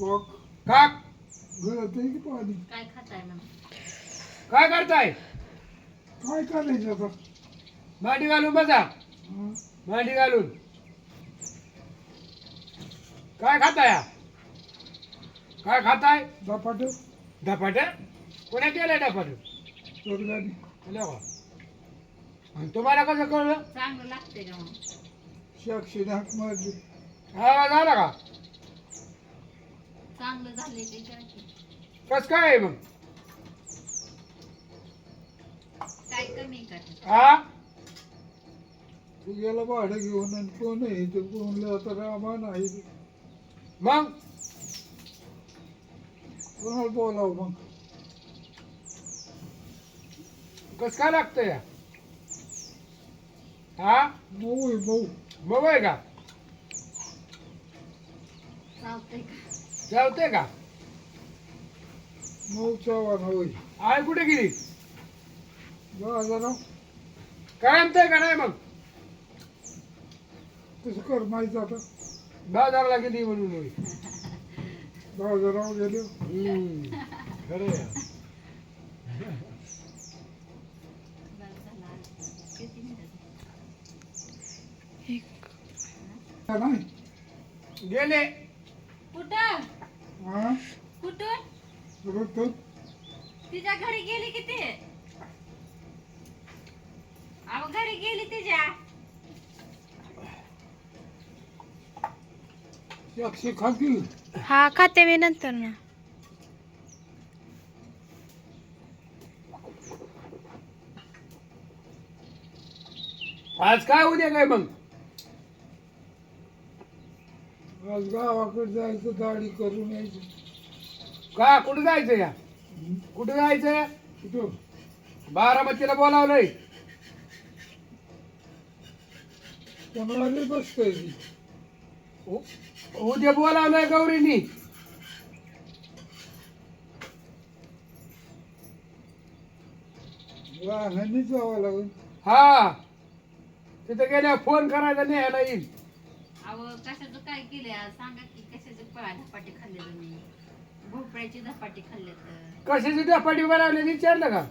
कोक का गळत आहे की पाणी काय खाताय म्हणून काय करताय? काय करायचं आता? मांडी घालून बसा. हं? मांडी घालून. काय खाताय? काय खाताय? धपाटे. धपाट? कोणा केलंय धपाट? चोरगाडी आणि तुम्हाला कसं कळलं? चांगलं लागते का मग? साक्षी मारली. हा का? चांगलं झालंय. कस काय आहे मग? काय कमी का हा तू गेला भाडं घेऊन आणि कोण आहे? ते कोणलं आता रामा नाही. मग? कोणाला बोलावं मग? कस काय लागतंय या? हा मऊ आहे मऊ आहे का? चालतंय का? जेवते का? मऊ चव्हाण होय आई कुठे गेली? बाजाराव काय म्हणताय का नाही मग? तसं कर माहिती आता बाजारला गेली म्हणून होय. बाजाराव गेलो. हम्म. खरं आहे. नाही. गेले. कुठं? हा? कुठं रक्त तिच्या घरी गेली किती अहो घरी गेली तिच्या. खातील हा खाते मी नंतर ना. आज काय उद्या काय मग? आज गावाकडे जायचं दाढी करून यायचं. का? कुठं जायचं या? कुठं जायचं कुठं बारामतीला बोलावलंय. कोणाला बसतंय उ- उद्या बोलावलंय गौरीनी. वाहनाने जावं लागेल. हा. तिथं गेल्यावर फोन करायचा न्यायला येईल. अहो कशाचं काय केलंय? आज सांगा की कशाचे पळा धपाटे खाल्ले तुम्ही? भोपळ्याची धपाटे खाल्ले तर. कशाची डपाटी बनवली विचारलं का?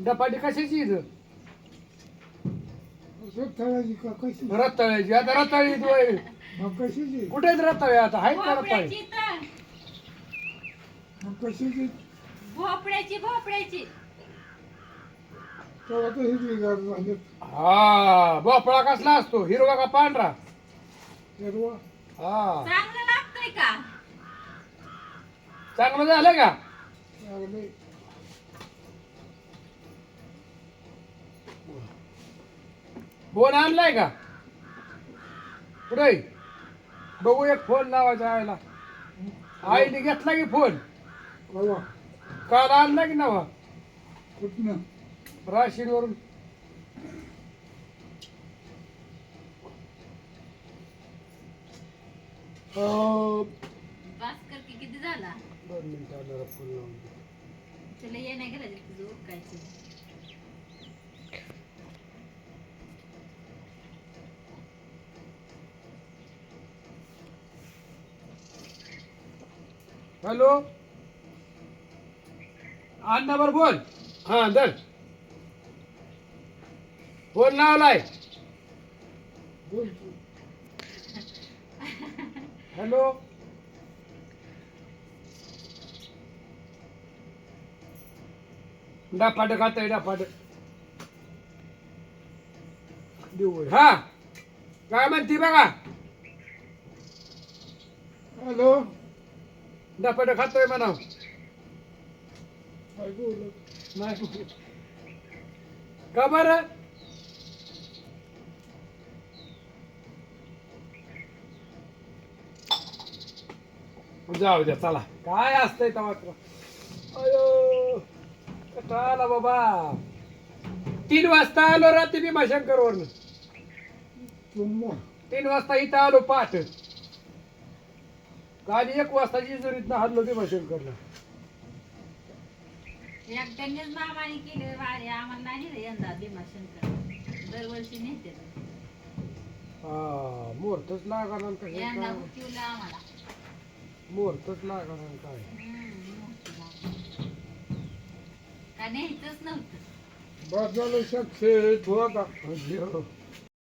डपाटी कशाची इथं? थळाची का कशी? रताळ्याची आता रताळी. मग कशीची? कुठेच रताळे आता? आहेत का रताळे? भोपळ्याची तर मग कशीची? भोपळ्याची भोपळ्याची. तेव्हा तर हिरवीगार झाले. हा भोपळा कसला असतो? हिरवा का पांढरा? हिरवा. हा. चांगलं लागतंय का? चांगलं झालं का? फोन आणलाय का? कुठे बघू एक फोन लावायचा आईला. आईने घेतला की फोन काल आणला की नवा? कुठनं? राशीवरून. अं, बास्कर की किती झाला? दोन मिनिटं आल्यावर फोन लावून दे. त्याला ये नाही गेला तुझं उरकायचं हॅलो? अण्णा बर बोल. हा दर फोन लावलाय बोल तू. हॅलो. डापाट खाताय डापाट देऊ हा. काय म्हणते बघा? हॅलो. डापाट खातोय म्हणा नाही. का बरं? जाऊ द्या चला. काय असतंय तर मात्र? अयो आला बाबा. तीन वाजता आलो रात्री भीमाशंकर वरनं तीन वाजता इथं आलो पाठ. काल एक वाजता जेजुरीतनं हल्लो भीमाशंकरला एकट्यानेच मामाने केले वारे आम्हाला नाही नेलं यंदा भीमाशंकर दरवर्षी नेते. हा मुहूर्तच लागणार यंदा कसं हुकिवलं आम्हाला. मुहूर्तच लागणार काय न्यायचंच नव्हतं बस झालं सक्सेस.